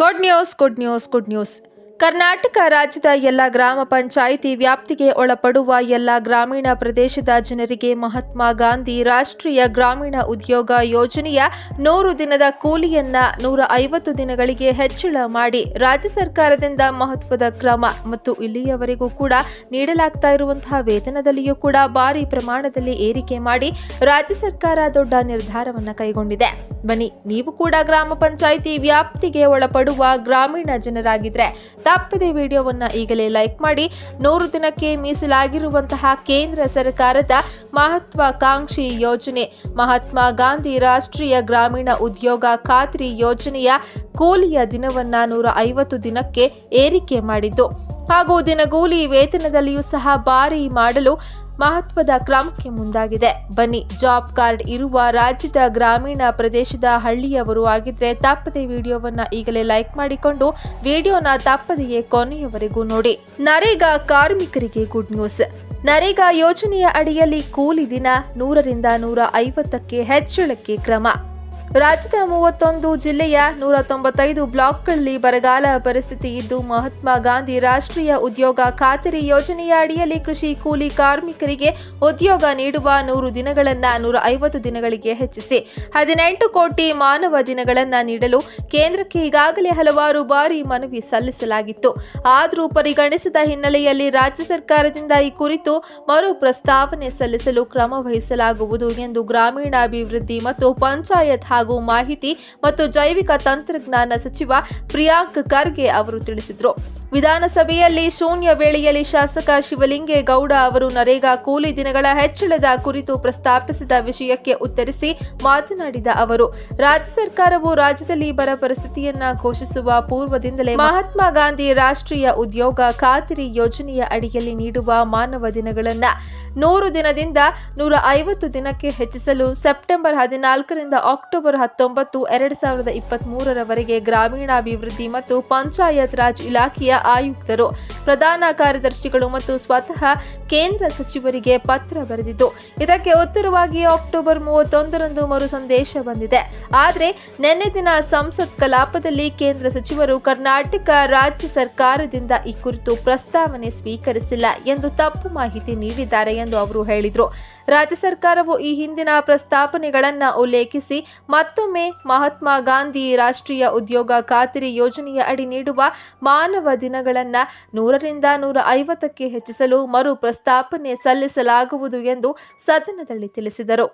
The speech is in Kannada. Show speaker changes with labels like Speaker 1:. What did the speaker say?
Speaker 1: good news good news good news Karnataka ರಾಜ್ಯದ ಎಲ್ಲ ಗ್ರಾಮ ಪಂಚಾಯಿತಿ ವ್ಯಾಪ್ತಿಗೆ ಒಳಪಡುವ ಎಲ್ಲ ಗ್ರಾಮೀಣ ಪ್ರದೇಶದ ಜನರಿಗೆ ಮಹಾತ್ಮ ಗಾಂಧಿ ರಾಷ್ಟ್ರೀಯ ಗ್ರಾಮೀಣ ಉದ್ಯೋಗ ಯೋಜನೆಯ ನೂರು ದಿನದ ಕೂಲಿಯನ್ನ ನೂರ ಐವತ್ತು ದಿನಗಳಿಗೆ ಹೆಚ್ಚಳ ಮಾಡಿ ರಾಜ್ಯ ಸರ್ಕಾರದಿಂದ ಮಹತ್ವದ ಕ್ರಮ ಮತ್ತು ಇಲ್ಲಿಯವರೆಗೂ ಕೂಡ ನೀಡಲಾಗ್ತಾ ಇರುವಂತಹ ವೇತನದಲ್ಲಿಯೂ ಕೂಡ ಭಾರಿ ಪ್ರಮಾಣದಲ್ಲಿ ಏರಿಕೆ ಮಾಡಿ ರಾಜ್ಯ ಸರ್ಕಾರ ದೊಡ್ಡ ನಿರ್ಧಾರವನ್ನು ಕೈಗೊಂಡಿದೆ ಬನ್ನಿ ನೀವು ಕೂಡ ಗ್ರಾಮ ಪಂಚಾಯಿತಿ ವ್ಯಾಪ್ತಿಗೆ ಒಳಪಡುವ ಗ್ರಾಮೀಣ ಜನರಾಗಿದ್ರೆ ತಪ್ಪದೆ ವಿಡಿಯೋವನ್ನು ಈಗಲೇ ಲೈಕ್ ಮಾಡಿ ನೂರು ದಿನಕ್ಕೆ ಮೀಸಲಾಗಿರುವಂತಹ ಕೇಂದ್ರ ಸರ್ಕಾರದ ಮಹತ್ವಾಕಾಂಕ್ಷಿ ಯೋಜನೆ ಮಹಾತ್ಮ ಗಾಂಧಿ ರಾಷ್ಟ್ರೀಯ ಗ್ರಾಮೀಣ ಉದ್ಯೋಗ ಖಾತ್ರಿ ಯೋಜನೆಯ ಕೂಲಿಯ ದಿನವನ್ನು ನೂರ ಐವತ್ತು ದಿನಕ್ಕೆ ಏರಿಕೆ ಮಾಡಿದ್ದು ಹಾಗೂ ದಿನಗೂಲಿ ವೇತನದಲ್ಲಿಯೂ ಸಹ ಭಾರಿ ಮಾಡಲು ಮಹತ್ವದ ಕ್ರಮಕ್ಕೆ ಮುಂದಾಗಿದೆ ಬನ್ನಿ ಜಾಬ್ ಕಾರ್ಡ್ ಇರುವ ರಾಜ್ಯದ ಗ್ರಾಮೀಣ ಪ್ರದೇಶದ ಹಳ್ಳಿಯವರು ಆಗಿದ್ರೆ ತಪ್ಪದೆ ವಿಡಿಯೋವನ್ನ ಈಗಲೇ ಲೈಕ್ ಮಾಡಿಕೊಂಡು ವಿಡಿಯೋನ ತಪ್ಪದೆಯೇ ಕೊನೆಯವರೆಗೂ ನೋಡಿ ನರೇಗಾ ಕಾರ್ಮಿಕರಿಗೆ ಗುಡ್ ನ್ಯೂಸ್ ನರೇಗಾ ಯೋಜನೆಯ ಅಡಿಯಲ್ಲಿ ಕೂಲಿ ದಿನ ನೂರರಿಂದ ನೂರ ಐವತ್ತಕ್ಕೆ ಹೆಚ್ಚಳಕ್ಕೆ ಕ್ರಮ ರಾಜ್ಯದ ಮೂವತ್ತೊಂದು ಜಿಲ್ಲೆಯ ನೂರ ತೊಂಬತ್ತೈದು ಬ್ಲಾಕ್ಗಳಲ್ಲಿ ಬರಗಾಲ ಪರಿಸ್ಥಿತಿ ಇದ್ದು ಮಹಾತ್ಮ ಗಾಂಧಿ ರಾಷ್ಟ್ರೀಯ ಉದ್ಯೋಗ ಖಾತರಿ ಯೋಜನೆಯ ಅಡಿಯಲ್ಲಿ ಕೃಷಿ ಕೂಲಿ ಕಾರ್ಮಿಕರಿಗೆ ಉದ್ಯೋಗ ನೀಡುವ ನೂರು ದಿನಗಳನ್ನು ನೂರ ಐವತ್ತು ದಿನಗಳಿಗೆ ಹೆಚ್ಚಿಸಿ ಹದಿನೆಂಟು ಕೋಟಿ ಮಾನವ ದಿನಗಳನ್ನು ನೀಡಲು ಕೇಂದ್ರಕ್ಕೆ ಈಗಾಗಲೇ ಹಲವಾರು ಬಾರಿ ಮನವಿ ಸಲ್ಲಿಸಲಾಗಿತ್ತು ಆದರೂ ಪರಿಗಣಿಸಿದ ಹಿನ್ನೆಲೆಯಲ್ಲಿ ರಾಜ್ಯ ಸರ್ಕಾರದಿಂದ ಈ ಕುರಿತು ಮರು ಪ್ರಸ್ತಾವನೆ ಸಲ್ಲಿಸಲು ಕ್ರಮ ವಹಿಸಲಾಗುವುದು ಎಂದು ಗ್ರಾಮೀಣಾಭಿವೃದ್ಧಿ ಮತ್ತು ಪಂಚಾಯತ್ ಹಾಗೂ ಮಾಹಿತಿ ಮತ್ತು ಜೈವಿಕ ತಂತ್ರಜ್ಞಾನ ಸಚಿವ ಪ್ರಿಯಾಂಕ್ ಖರ್ಗೆ ಅವರು ತಿಳಿಸಿದರು ವಿಧಾನಸಭೆಯಲ್ಲಿ ಶೂನ್ಯ ವೇಳೆಯಲ್ಲಿ ಶಾಸಕ ಶಿವಲಿಂಗೇಗೌಡ ಅವರು ನರೇಗಾ ಕೂಲಿ ದಿನಗಳ ಹೆಚ್ಚಳದ ಕುರಿತು ಪ್ರಸ್ತಾಪಿಸಿದ ವಿಷಯಕ್ಕೆ ಉತ್ತರಿಸಿ ಮಾತನಾಡಿದ ಅವರು ರಾಜ್ಯ ಸರ್ಕಾರವು ರಾಜ್ಯದಲ್ಲಿ ಬರ ಪರಿಸ್ಥಿತಿಯನ್ನ ಘೋಷಿಸುವ ಪೂರ್ವದಿಂದಲೇ ಮಹಾತ್ಮ ಗಾಂಧಿ ರಾಷ್ಟ್ರೀಯ ಉದ್ಯೋಗ ಖಾತರಿ ಯೋಜನೆಯ ಅಡಿಯಲ್ಲಿ ನೀಡುವ ಮಾನವ ದಿನಗಳನ್ನು ನೂರು ದಿನದಿಂದ ನೂರ ಐವತ್ತು ದಿನಕ್ಕೆ ಹೆಚ್ಚಿಸಲು ಸೆಪ್ಟೆಂಬರ್ ಹದಿನಾಲ್ಕರಿಂದ ಅಕ್ಟೋಬರ್ ಹತ್ತೊಂಬತ್ತು ಎರಡು ಸಾವಿರದ ಇಪ್ಪತ್ತ್ ಮೂರರವರೆಗೆ ಗ್ರಾಮೀಣಾಭಿವೃದ್ಧಿ ಮತ್ತು ಪಂಚಾಯತ್ ರಾಜ್ ಇಲಾಖೆಯ ಆಯುಕ್ತರು ಪ್ರಧಾನ ಕಾರ್ಯದರ್ಶಿಗಳು ಮತ್ತು ಸ್ವತಃ ಕೇಂದ್ರ ಸಚಿವರಿಗೆ ಪತ್ರ ಬರೆದಿದ್ದು ಇದಕ್ಕೆ ಉತ್ತರವಾಗಿ ಅಕ್ಟೋಬರ್ ಮೂವತ್ತೊಂದರಂದು ಮರು ಸಂದೇಶ ಬಂದಿದೆ ಆದರೆ ನಿನ್ನೆ ದಿನ ಸಂಸತ್ ಕಲಾಪದಲ್ಲಿ ಕೇಂದ್ರ ಸಚಿವರು ಕರ್ನಾಟಕ ರಾಜ್ಯ ಸರ್ಕಾರದಿಂದ ಈ ಕುರಿತು ಪ್ರಸ್ತಾವನೆ ಸ್ವೀಕರಿಸಿಲ್ಲ ಎಂದು ತಪ್ಪು ಮಾಹಿತಿ ನೀಡಿದ್ದಾರೆ ಎಂದು ಅವರು ಹೇಳಿದರು ರಾಜ್ಯ ಸರ್ಕಾರವು ಈ ಹಿಂದಿನ ಪ್ರಸ್ತಾಪನೆಗಳನ್ನು ಉಲ್ಲೇಖಿಸಿ ಮತ್ತೊಮ್ಮೆ ಮಹಾತ್ಮ ಗಾಂಧಿ ರಾಷ್ಟ್ರೀಯ ಉದ್ಯೋಗ ಖಾತರಿ ಯೋಜನೆಯ ಅಡಿ ನೀಡುವ ಮಾನವ ದಿನ ದಿನಗಳನ್ನು ನೂರರಿಂದ ನೂರ ಐವತ್ತಕ್ಕೆ ಹೆಚ್ಚಿಸಲು ಮರು ಪ್ರಸ್ತಾಪನೆ ಸಲ್ಲಿಸಲಾಗುವುದು ಎಂದು ಸದನದಲ್ಲಿ ತಿಳಿಸಿದರು